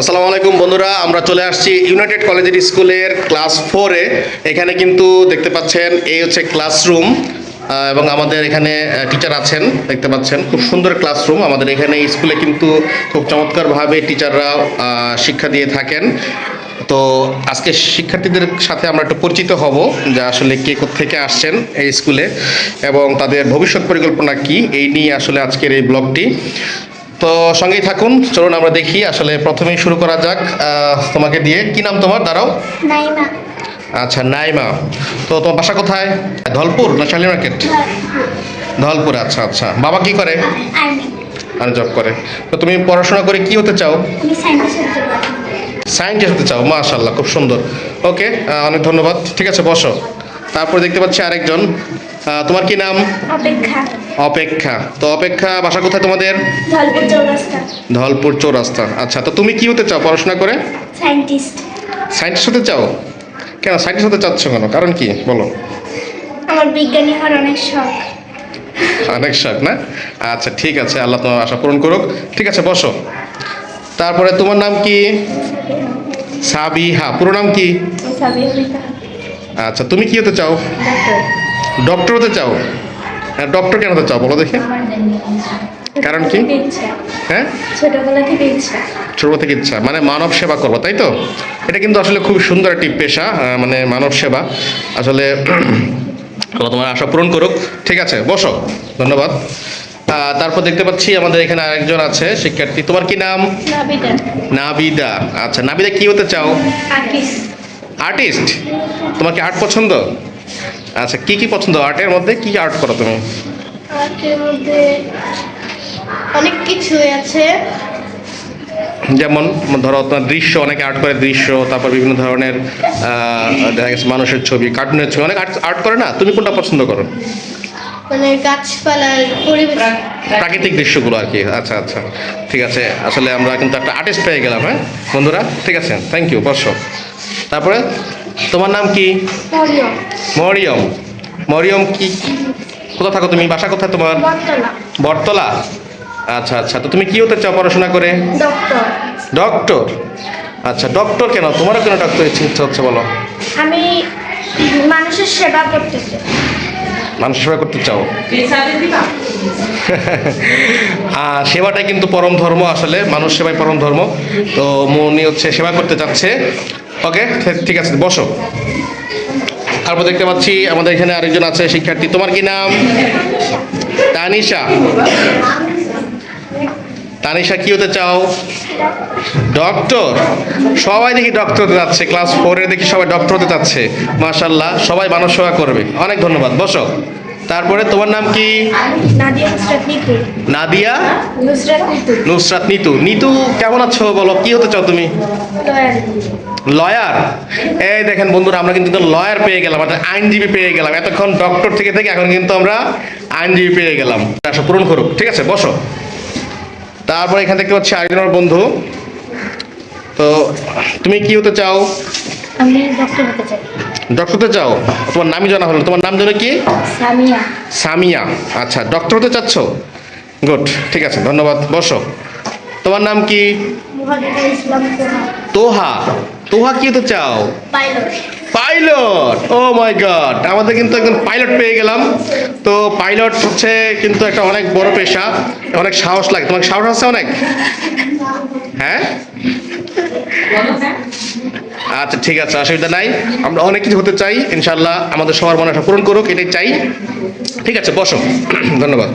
আসসালামু আলাইকুম বন্ধুরা, আমরা চলে আসছি ইউনাইটেড কলেজের স্কুলের ক্লাস ফোরে এখানে কিন্তু দেখতে পাচ্ছেন এই হচ্ছে ক্লাসরুম এবং আমাদের এখানে টিচার আছেন, দেখতে পাচ্ছেন। খুব সুন্দর ক্লাসরুম আমাদের এখানে স্কুলে কিন্তু খুব চমৎকারভাবে টিচাররা শিক্ষা দিয়ে থাকেন। তো আজকে শিক্ষার্থীদের সাথে আমরা একটু পরিচিত হব, যে আসলে কে থেকে আসছেন এই স্কুলে এবং তাদের ভবিষ্যৎ পরিকল্পনা কি, এই নিয়ে আসলে আজকের এই ব্লগটি তো সঙ্গেই থাকুন চলুন আমরা দেখি আসলে প্রথমেই শুরু করা যাক তোমাকে দিয়ে। কি নাম তোমার? দাঁড়াও। আচ্ছা নাইমা। তো তোমার বাসা কোথায়? ধলপুর না শালি মার্কেট? ধলপুর। আচ্ছা আচ্ছা। বাবা কি করে? আর জব করে। তো তুমি পড়াশোনা করে কি হতে চাও? সায়েন্টিস্ট হতে চাও মাশাল্লাহ খুব সুন্দর। ওকে অনেক ধন্যবাদ। ঠিক আছে বসো। তারপরে দেখতে পাচ্ছি আরেকজন। তোমার কি নাম? অপেক্ষা। অপেক্ষা। তো অপেক্ষা বাসা কোথায় তোমাদের? ধলপুর চৌরাস্তা। আচ্ছা তো তুমি কি হতে চাও পড়াশোনা করে? সায়েন্টিস্ট। সায়েন্টিস্ট হতে চাও? কেন সায়েন্টিস্ট হতে চাচ্ছ কেন? কারণ কি? বলো। আমার বিজ্ঞানী হওয়ার অনেক শখ। অনেক শখ না? আচ্ছা ঠিক আছে আল্লাহ তোমার আশা পূরণ করুক। ঠিক আছে বসো। তারপরে তোমার নাম কি? সাবিহা। পুরো নাম কি? সাবিহা। আচ্ছা তুমি কি হতে চাও? ডক্টর হতে চাও? হ্যাঁ ডক্টর কেন হতে চাও বলো দেখি। কারণ কি? হ্যাঁ? ছোটবেলা থেকে ইচ্ছা। ছোট থেকে ইচ্ছা মানে মানব সেবা করব তাই তো? এটা কিন্তু আসলে খুব সুন্দর একটি পেশা মানে মানব সেবা। আসলে আল্লাহ তোমার আশা পূরণ করুক। ঠিক আছে বসো ধন্যবাদ। তারপর দেখতে পাচ্ছি আমাদের এখানে আরেকজন আছে শিক্ষার্থী। তোমার কি নাম? নাবিদা। আচ্ছা নাবিদা কি হতে চাও? আর্টিস্ট তোমার কি আর্ট পছন্দ? আচ্ছা কি কি পছন্দ? আর্টের মধ্যে কি আর্ট করো তুমি? আর্টের মধ্যে অনেক কিছু আছে। যেমন ধরো তোমার দৃশ্য অনেকে আর্ট করে দৃশ্য তারপর বিভিন্ন ধরনের দেখা গেছে মানুষের ছবি কার্টুনের ছবি অনেক আর্ট আর্ট করে না? তুমি কোনটা পছন্দ করো? মানে গাছপালার পরিবেশ। প্রাকৃতিক দৃশ্যগুলো আর কি। আচ্ছা আচ্ছা। ঠিক আছে। আসলে আমরা কিন্তু একটা আর্টিস্ট পেয়ে গেলাম হ্যাঁ? বন্ধুরা ঠিক আছে? থ্যাংক ইউ বর্ষ তারপরে তোমার নাম কি? মরিয়ম। মরিয়ম। মরিয়ম কি কোথা থাকো তুমি? বাসা কোথায় তোমার? বটতলা। আচ্ছা আচ্ছা। তো তুমি কি হতে চাও পড়াশোনা করে? ডক্টর। ডক্টর? আচ্ছা ডক্টর কেন? তোমারও কেন ডক্টর ইচ্ছে হচ্ছে বলো? আমি মানুষের সেবা করতে চাই। মানুষ সেবা করতে চাও? আর সেবাটাই কিন্তু পরম ধর্ম আসলে, মানুষ সেবাই পরম ধর্ম। তো মনি হচ্ছে সেবা করতে চাচ্ছে। ওকে ঠিক আছে, বসো। তারপর দেখতে পাচ্ছি আমাদের এখানে আরেকজন আছে, শিক্ষার্থী। তোমার কি নাম? তানিশা। তানিশা কি হতে চাও? ডক্টর? সবাই দেখি ডক্টর হতে যাচ্ছে ক্লাস ফোরে দেখি সবাই ডক্টর হতে যাচ্ছে। মাশাল্লাহ সবাই মানুষ সেবা করবে। অনেক ধন্যবাদ বসো। তারপরে তোমার নাম কি? নাদিয়া নুসরাত নিতু। নিতু। কেমন আছো বলো কি হতে চাও তুমি? লয়ার। লয়ার? এই দেখেন বন্ধুরা আমরা কিন্তু লয়ার পেয়ে গেলাম অর্থাৎ আইনজীবী পেয়ে গেলাম। এতক্ষণ ডক্টর থেকে থেকে এখন কিন্তু আমরা আইনজীবী পেয়ে গেলাম। আশা পূরণ করুক ঠিক আছে বসো। তারপরে এখান থেকে পাচ্ছি আরেকজন আমার বন্ধু। তো তুমি কি হতে চাও? আমি ডক্টর হতে চাই। ডক্টর হতে চাও? তোমার নামই জানা হলো তোমার নাম জানো কি? সামিয়া। সামিয়া। আচ্ছা ডক্টর হতে চাচ্ছ? গুড ঠিক আছে ধন্যবাদ। বসো। তোমার নাম কি? তোহা। তোহা কি হতে চাও? Pilot. Pilot? Oh my god আমাদের কিন্তু একজন পাইলট পেয়ে গেলাম। তো পাইলট হচ্ছে কিন্তু একটা অনেক বড় পেশা অনেক সাহস লাগে। তোমার সাহস আছে অনেক? হ্যাঁ? আচ্ছা ঠিক আছে অসুবিধা নাই। আমরা অনেক কিছু হতে চাই ইনশাল্লাহ আমাদের সবার মনে একটা পূরণ করুক এটাই চাই। ঠিক আছে বসো। ধন্যবাদ।